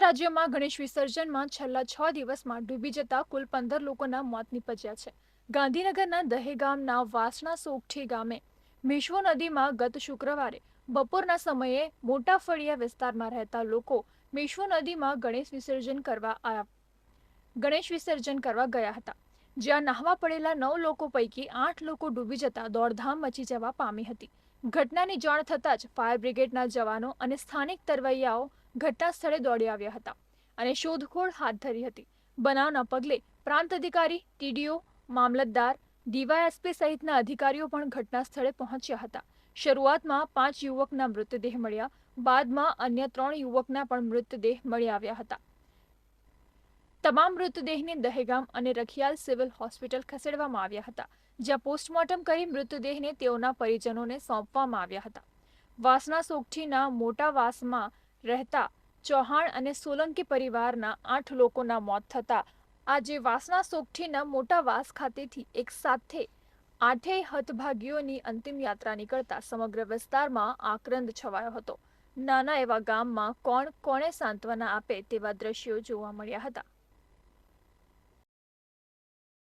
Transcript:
રાજ્યમાં ગણેશ વિસર્જનમાં છેલ્લા છ દિવસમાં ડૂબી જતા કુલ પંદર લોકોના મોત નીપજ્યા છે. ગાંધીનગરના દહેગામના વાસણા સોગઠી ગામે મેશ્વો નદીમાં ગત શુક્રવારે બપોરના સમયે મોટા ફળિયા વિસ્તારમાં રહેતા લોકો મેશ્વો નદીમાં ગણેશ વિસર્જન કરવા આવ્યા ગણેશ વિસર્જન કરવા ગયા હતા. જ્યાં નાહવા પડેલા નવ લોકો પૈકી આઠ લોકો ડૂબી જતા દોડધામ મચી જવા પામી હતી. ઘટનાની જાણ થતાં જ ફાયર બ્રિગેડના જવાનો અને સ્થાનિક તરવૈયાઓ ઘટના સ્થળે દોડી આવ્યા હતા અને શોધખોળ હાથ ધરી હતી. બનાવના પગલે પ્રાંત અધિકારી, ટીડીઓ, મામલતદાર, ડીવાયએસપી સહિતના અધિકારીઓ પણ ઘટના સ્થળે પહોંચ્યા હતા. શરૂઆતમાં પાંચ યુવકના મૃતદેહ મળ્યા, બાદમાં અન્ય ત્રણ યુવકના પણ મૃતદેહ મળી આવ્યા હતા. તમામ મૃતદેહને દહેગામ અને રખિયાલ સિવિલ હોસ્પિટલ ખસેડવામાં આવ્યા હતા, જ્યાં પોસ્ટમોર્ટમ કરી મૃતદેહને તેઓના પરિજનોને સોંપવામાં આવ્યા હતા. વાસના સોગઠીના મોટા વાસમાં રહેતા ચૌહાણ અને સોલંકી પરિવારના આઠ લોકોના મોત થતા, આજે વાસના સોગઠીના મોટા વાસ ખાતેથી એક સાથે આઠેય હતભાગીઓની અંતિમ યાત્રા નીકળતા સમગ્ર વિસ્તારમાં આક્રંદ છવાયો હતો. નાના એવા ગામમાં કોણ કોણે સાંત્વના આપે તેવા દ્રશ્યો જોવા મળ્યા હતા.